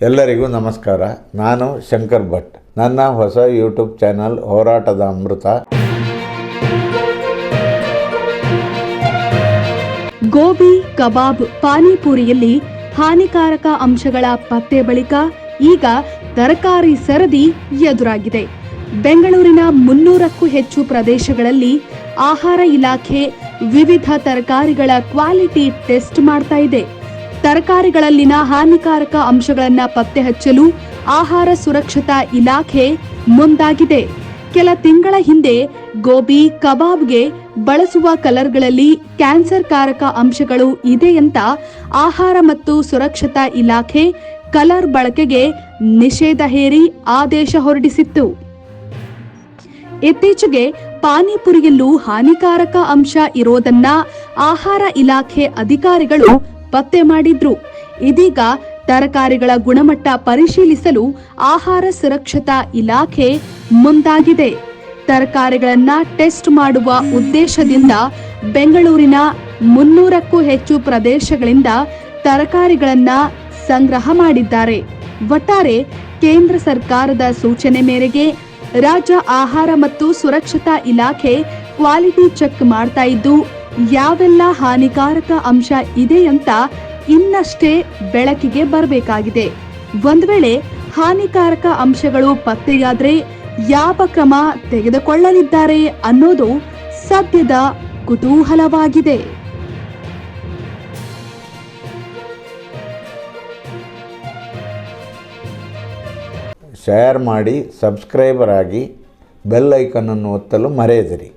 ಎಲ್ಲರಿಗೂ ನಮಸ್ಕಾರ. ನಾನು ಶಂಕರ್ ಭಟ್. ನನ್ನ ಹೊಸ ಯೂಟ್ಯೂಬ್ ಚಾನಲ್ ಹೋರಾಟದ ಅಮೃತ. ಗೋಬಿ, ಕಬಾಬ್, ಪಾನಿಪುರಿಯಲ್ಲಿ ಹಾನಿಕಾರಕ ಅಂಶಗಳ ಪತ್ತೆ ಬಳಿಕ ಈಗ ತರಕಾರಿ ಸರದಿ ಎದುರಾಗಿದೆ. ಬೆಂಗಳೂರಿನ ಮುನ್ನೂರಕ್ಕೂ ಹೆಚ್ಚು ಪ್ರದೇಶಗಳಲ್ಲಿ ಆಹಾರ ಇಲಾಖೆ ವಿವಿಧ ತರಕಾರಿಗಳ ಕ್ವಾಲಿಟಿ ಟೆಸ್ಟ್ ಮಾಡ್ತಾ ಇದೆ. ತರಕಾರಿಗಳಲ್ಲಿನ ಹಾನಿಕಾರಕ ಅಂಶಗಳನ್ನು ಪತ್ತೆ ಹಚ್ಚಲು ಆಹಾರ ಸುರಕ್ಷತಾ ಇಲಾಖೆ ಮುಂದಾಗಿದೆ. ಕೆಲ ತಿಂಗಳ ಹಿಂದೆ ಗೋಬಿ, ಕಬಾಬ್ಗೆ ಬಳಸುವ ಕಲರ್ಗಳಲ್ಲಿ ಕ್ಯಾನ್ಸರ್ ಕಾರಕ ಅಂಶಗಳು ಇದೆ ಅಂತ ಆಹಾರ ಮತ್ತು ಸುರಕ್ಷತಾ ಇಲಾಖೆ ಕಲರ್ ಬಳಕೆಗೆ ನಿಷೇಧ ಹೇರಿ ಆದೇಶ ಹೊರಡಿಸಿತ್ತು. ಇತ್ತೀಚೆಗೆ ಪಾನಿಪುರಿಯಲ್ಲೂ ಹಾನಿಕಾರಕ ಅಂಶ ಇರೋದನ್ನ ಆಹಾರ ಇಲಾಖೆ ಅಧಿಕಾರಿಗಳು ಪತ್ತೆ ಮಾಡಿದ್ರು. ಇದೀಗ ತರಕಾರಿಗಳ ಗುಣಮಟ್ಟ ಪರಿಶೀಲಿಸಲು ಆಹಾರ ಸುರಕ್ಷತಾ ಇಲಾಖೆ ಮುಂದಾಗಿದೆ. ತರಕಾರಿಗಳನ್ನ ಟೆಸ್ಟ್ ಮಾಡುವ ಉದ್ದೇಶದಿಂದ ಬೆಂಗಳೂರಿನ ಮುನ್ನೂರಕ್ಕೂ ಹೆಚ್ಚು ಪ್ರದೇಶಗಳಿಂದ ತರಕಾರಿಗಳನ್ನ ಸಂಗ್ರಹ ಮಾಡಿದ್ದಾರೆ. ಒಟ್ಟಾರೆ ಕೇಂದ್ರ ಸರ್ಕಾರದ ಸೂಚನೆ ಮೇರೆಗೆ ರಾಜ್ಯ ಆಹಾರ ಮತ್ತು ಸುರಕ್ಷತಾ ಇಲಾಖೆ ಕ್ವಾಲಿಟಿ ಚೆಕ್ ಮಾಡ್ತಾ ಇದ್ದು ಯಾವೆಲ್ಲ ಹಾನಿಕಾರಕ ಅಂಶ ಇದೆ ಅಂತ ಇನ್ನಷ್ಟೇ ಬೆಳಕಿಗೆ ಬರಬೇಕಾಗಿದೆ. ಒಂದ್ ವೇಳೆ ಹಾನಿಕಾರಕ ಅಂಶಗಳು ಪತ್ತೆಯಾದ್ರೆ ಯಾವ ಕ್ರಮ ತೆಗೆದುಕೊಳ್ಳಲಿದ್ದಾರೆ ಅನ್ನೋದು ಸದ್ಯದ ಕುತೂಹಲವಾಗಿದೆ. ಶೇರ್ ಮಾಡಿ ಸಬ್ಸ್ಕ್ರೈಬರ್ ಆಗಿ ಬೆಲ್ ಐಕನನ್ನು ಒತ್ತಲು ಮರೆಯದಿರಿ.